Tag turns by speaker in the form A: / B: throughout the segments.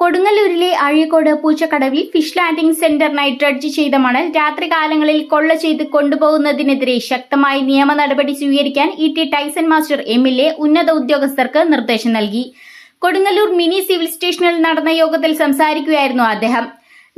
A: കൊടുങ്ങല്ലൂരിലെ അഴീക്കോട് പൂച്ചക്കടവിൽ fish landing സെന്ററിനായി dredge ചെയ്ത മണൽ രാത്രികാലങ്ങളിൽ കൊള്ള ചെയ്ത് കൊണ്ടുപോകുന്നതിനെതിരെ ശക്തമായ നിയമ നടപടി സ്വീകരിക്കാൻ E T Tyson master M L A ഉന്നത ഉദ്യോഗസ്ഥർക്ക് നിർദ്ദേശം നൽകി. കൊടുങ്ങല്ലൂർ മിനി സിവിൽ സ്റ്റേഷനിൽ നടന്ന യോഗത്തിൽ സംസാരിക്കുകയായിരുന്നു അദ്ദേഹം.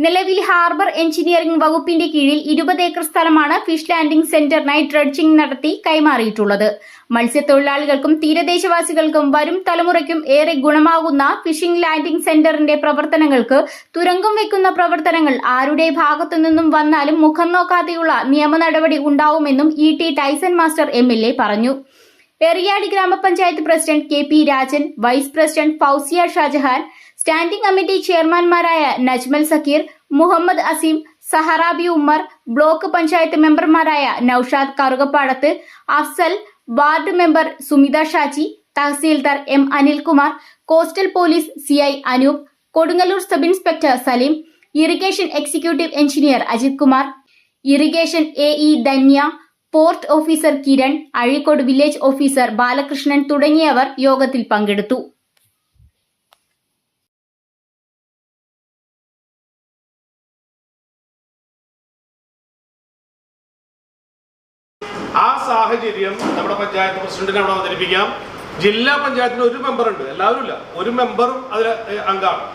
A: നിലവിൽ ഹാർബർ എഞ്ചിനീയറിംഗ് വകുപ്പിന്റെ കീഴിൽ ഇരുപത് ഏക്കർ സ്ഥലമാണ് ഫിഷ് ലാൻഡിംഗ് സെന്ററിനായി ഡ്രഡ്ജിംഗ് നടത്തി കൈമാറിയിട്ടുള്ളത്. മത്സ്യത്തൊഴിലാളികൾക്കും തീരദേശവാസികൾക്കും വരും തലമുറയ്ക്കും ഏറെ ഗുണമാകുന്ന ഫിഷിംഗ് ലാൻഡിംഗ് സെന്ററിന്റെ പ്രവർത്തനങ്ങൾക്ക് തുരങ്കം വെക്കുന്ന പ്രവർത്തനങ്ങൾ ആരുടെ ഭാഗത്തു നിന്നും വന്നാലും മുഖം നോക്കാതെയുള്ള നിയമ നടപടി ഉണ്ടാവുമെന്നും E T Tyson master M പറഞ്ഞു. Eriyad grama panchayat president K P Rajan vice president Fousiya Shajahan standing committee ചെയർമാൻമാരായ Najmal Zakir Muhammad Azeem Saharabi Ummer block panchayat മെമ്പർമാരായ Noushad Karukappadath Afsal ward member Sumitha Shaji tahsildar M Anilkumar coastal police C I Anoop Kodungallur sub inspector Saleem irrigation executive engineer Ajith Kumar irrigation A E Dhanya port officer Kiran Azhikode village officer Balakrishnan തുടങ്ങിയവർ യോഗത്തിൽ പങ്കെടുത്തു.
B: ആ സാഹചര്യം നമ്മുടെ പഞ്ചായത്ത് പ്രസിഡന്റിനെ അവിടെ അവതരിപ്പിക്കാം. ജില്ലാ പഞ്ചായത്തിന് ഒരു മെമ്പർ ഉണ്ട്. എല്ലാവരും ഇല്ല. ഒരു മെമ്പറും അതിൽ അംഗമാണ്.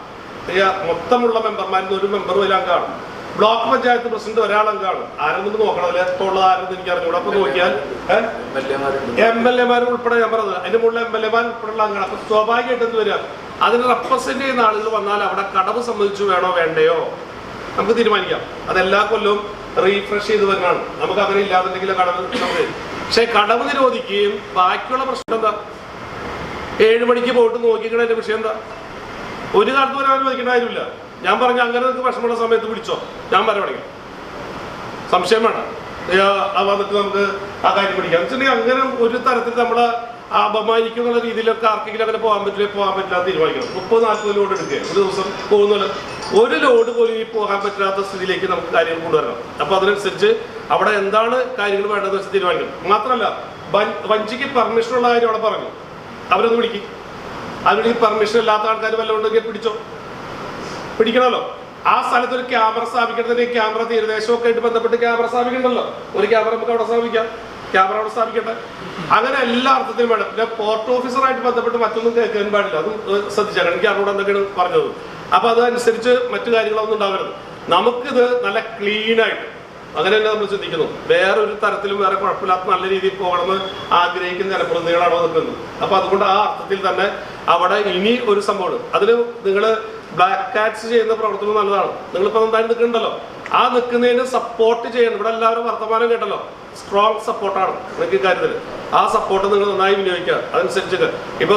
B: മൊത്തമുള്ള മെമ്പർമാരിൽ ഒരു മെമ്പറും അതിൽ അംഗമാണ്. ബ്ലോക്ക് പഞ്ചായത്ത് പ്രസിഡന്റ് ഒരാളും കാണും. ആരെന്നും നോക്കണം ഉള്ളത് ആരെന്ന് എനിക്ക് അറിഞ്ഞൂടെ അപ്പൊ നോക്കിയാൽ എം എൽ എമാർ ഉൾപ്പെടെ ഞാൻ പറഞ്ഞത്. അതിന്റെ മുകളിൽ എം എൽ എമാർ ഉൾപ്പെടെയുള്ള അംഗമാണ് അപ്പൊ സ്വാഭാവികമായിട്ട് എന്ത് വരിക? അതിന് റെപ്രസെന്റ് ചെയ്യുന്ന ആളുകൾ വന്നാൽ അവിടെ കടവ് സംബന്ധിച്ച് വേണോ വേണ്ടയോ? നമുക്ക് തീരുമാനിക്കാം. അതെല്ലാ കൊല്ലവും റീഫ്രഷ് ചെയ്ത് വരുന്നതാണ്. നമുക്ക് അങ്ങനെ ഇല്ലാന്നുണ്ടെങ്കിൽ കടവ് നമുക്ക് പക്ഷെ കടവ് നിരോധിക്കുകയും ബാക്കിയുള്ള പ്രശ്നം എന്താ? ഏഴ് മണിക്ക് പോയിട്ട് നോക്കിക്കണതിന്റെ വിഷയം എന്താ? ഒരു കാലത്ത് വരെ അനുവദിക്കേണ്ട കാര്യമില്ല. ഞാൻ പറഞ്ഞു അങ്ങനെ നിങ്ങൾക്ക് സമയത്ത് പിടിച്ചോ ഞാൻ വരവണെങ്കിൽ സംശയം വേണം വന്നിട്ട് നമുക്ക് ആ കാര്യം പിടിക്കാം. വെച്ചിട്ടുണ്ടെങ്കിൽ അങ്ങനെ ഒരു തരത്തിൽ നമ്മളെ അപമാനിക്കും എന്നുള്ള രീതിയിലൊക്കെ ആർക്കെങ്കിലും അങ്ങനെ പോകാൻ പറ്റില്ല? പോകാൻ പറ്റില്ല തീരുമാനിക്കണം. മുപ്പത് നാൽപ്പത് ലോഡ് എടുക്കുക ഒരു ദിവസം പോകുന്നില്ല ഒരു ലോഡ് പോലും ഈ പോകാൻ പറ്റാത്ത സ്ഥിതിയിലേക്ക് നമുക്ക് കാര്യങ്ങൾ കൊണ്ടുവരണം. അപ്പൊ അതിനനുസരിച്ച് അവിടെ എന്താണ് കാര്യങ്ങൾ വേണ്ടതെന്ന് വെച്ച് തീരുമാനിക്കണം. മാത്രമല്ല വഞ്ചിക്ക് പെർമിഷൻ ഉള്ള കാര്യം അവിടെ പറഞ്ഞു. അവരൊന്ന് വിളിക്കും. അവരുടെ പെർമിഷൻ ഇല്ലാത്ത ആൾക്കാർ വല്ലതും ഉണ്ടെങ്കിൽ പിടിച്ചോ. പിടിക്കണമല്ലോ. ആ സ്ഥലത്ത് ഒരു ക്യാമറ സ്ഥാപിക്കണമെങ്കിൽ ക്യാമറ തീരദേശമൊക്കെ ആയിട്ട് ബന്ധപ്പെട്ട് ക്യാമറ സ്ഥാപിക്കണ്ടല്ലോ ഒരു ക്യാമറ നമുക്ക് അവിടെ സ്ഥാപിക്കാം. ക്യാമറ അവിടെ സ്ഥാപിക്കട്ടെ. അങ്ങനെ എല്ലാ അർത്ഥത്തിലും വേണം. പിന്നെ പോർട്ട് ഓഫീസറായിട്ട് ബന്ധപ്പെട്ട് മറ്റൊന്നും കേൾക്കാൻ പാടില്ല. അത് ശ്രദ്ധിച്ചാൽ എനിക്ക് അറിഞ്ഞൂടെ എന്തൊക്കെയാണ് പറഞ്ഞത്? അപ്പൊ അതനുസരിച്ച് മറ്റു കാര്യങ്ങളൊന്നും ഉണ്ടാവരുത്. നമുക്കിത് നല്ല ക്ലീൻ ആയിട്ട്. അങ്ങനെ തന്നെ നമ്മൾ ചിന്തിക്കുന്നു. വേറെ ഒരു തരത്തിലും വേറെ കുഴപ്പമില്ലാത്ത നല്ല രീതിയിൽ പോകണമെന്ന് ആഗ്രഹിക്കുന്ന ജനപ്രതിനിധികളാണ് നിൽക്കുന്നത്? അപ്പൊ അതുകൊണ്ട് ആ അർത്ഥത്തിൽ തന്നെ അവിടെ ഇനി ഒരു സംഭവമാണ് അതിന് നിങ്ങൾ ബ്ലാക്ക് കാറ്റ്സ് ചെയ്യുന്ന പ്രവർത്തനം നല്ലതാണ്. നിങ്ങളിപ്പോൾ എന്തായാലും നിൽക്കുന്നുണ്ടല്ലോ ആ നിൽക്കുന്നതിന് സപ്പോർട്ട് ചെയ്യണം. ഇവിടെ എല്ലാവരും വർത്തമാനം കേട്ടല്ലോ. സ്ട്രോങ് സപ്പോർട്ടാണ് നിങ്ങൾക്ക് ഇക്കാര്യത്തിൽ ആ സപ്പോർട്ട് നിങ്ങൾ നന്നായി വിനിയോഗിക്കുക. അതനുസരിച്ച് ഇപ്പൊ